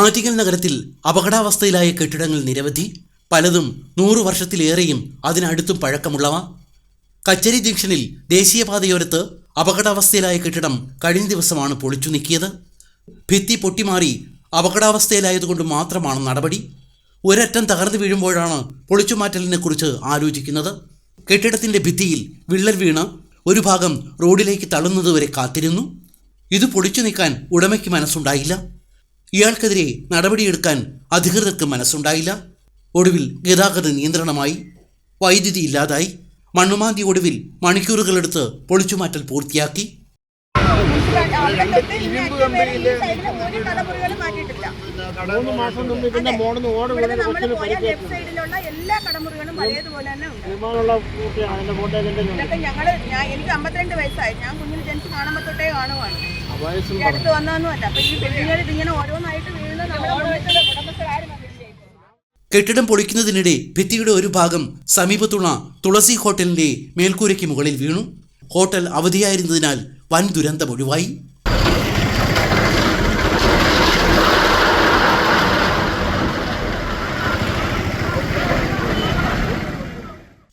ആറ്റിങ്ങൽ നഗരത്തിൽ അപകടാവസ്ഥയിലായ കെട്ടിടങ്ങൾ നിരവധി പലതും നൂറു വർഷത്തിലേറെയും അതിനടുത്തും പഴക്കമുള്ളവ. കച്ചേരി ജംഗ്ഷനിൽ ദേശീയപാതയോരത്ത് അപകടാവസ്ഥയിലായ കെട്ടിടം കഴിഞ്ഞ ദിവസമാണ് പൊളിച്ചു നീക്കിയത്. ഭിത്തി പൊട്ടിമാറി അപകടാവസ്ഥയിലായതുകൊണ്ട് മാത്രമാണ് നടപടി. ഒരറ്റം തകർന്നു വീഴുമ്പോഴാണ് പൊളിച്ചുമാറ്റലിനെ കുറിച്ച് ആലോചിക്കുന്നത്. കെട്ടിടത്തിന്റെ ഭിത്തിയിൽ വിള്ളൽ വീണ് ഒരു ഭാഗം റോഡിലേക്ക് തള്ളുന്നതുവരെ കാത്തിരുന്നു. ഇത് പൊളിച്ചു നീക്കാൻ ഉടമയ്ക്ക് മനസ്സുണ്ടായില്ല. ഇയാൾക്കെതിരെ നടപടിയെടുക്കാൻ അധികൃതർക്ക് മനസ്സുണ്ടായില്ല. ഒടുവിൽ ഗതാഗത നിയന്ത്രണമായി. വൈദ്യുതി ഇല്ലാതായി. മണ്ണുമാന്തി ഒടുവിൽ മണിക്കൂറുകളെടുത്ത് പൊളിച്ചുമാറ്റൽ പൂർത്തിയാക്കി. മൂന്ന് മാസം മുമ്പ് ഇതിന്റെ മോളിന്ന് ഓട് ഇവിടെ വീണ് നമ്മൾ കൊച്ചിന് പോയ ലെഫ്റ്റ് സൈഡിലുള്ള എല്ലാ കടമുറികളും പഴയതുപോലെ തന്നെ ഉണ്ട്. വിമാനമുള്ള കുട്ടിയാണ് അതിന്റെ ഫോട്ടോയൊക്കെ ഇതൊക്കെ ഞങ്ങൾ ഞാൻ എനിക്ക് അമ്പത്തിരണ്ട് വയസ്സായി. ഞാൻ കുഞ്ഞിന് ജനിച്ച് കാണുമ്പോ തൊട്ടേ കാണുവാണ്. വയസ്സും ഈ അടുത്ത് വന്നതൊന്നുമല്ല. അപ്പൊ ഈ ബിൽഡിങ്ങുകൾ ഇതിങ്ങനെ ഓരോന്നായിട്ട് വീഴുന്നത് നമ്മുടെ കെട്ടിടം പൊളിക്കുന്നതിനിടെ ഭിത്തിയുടെ ഒരു ഭാഗം സമീപത്തുള്ള തുളസി ഹോട്ടലിന്റെ മേൽക്കൂരയ്ക്ക് മുകളിൽ വീണു. ഹോട്ടൽ അവധിയായിരുന്നതിനാൽ വൻ ദുരന്തം ഒഴിവായി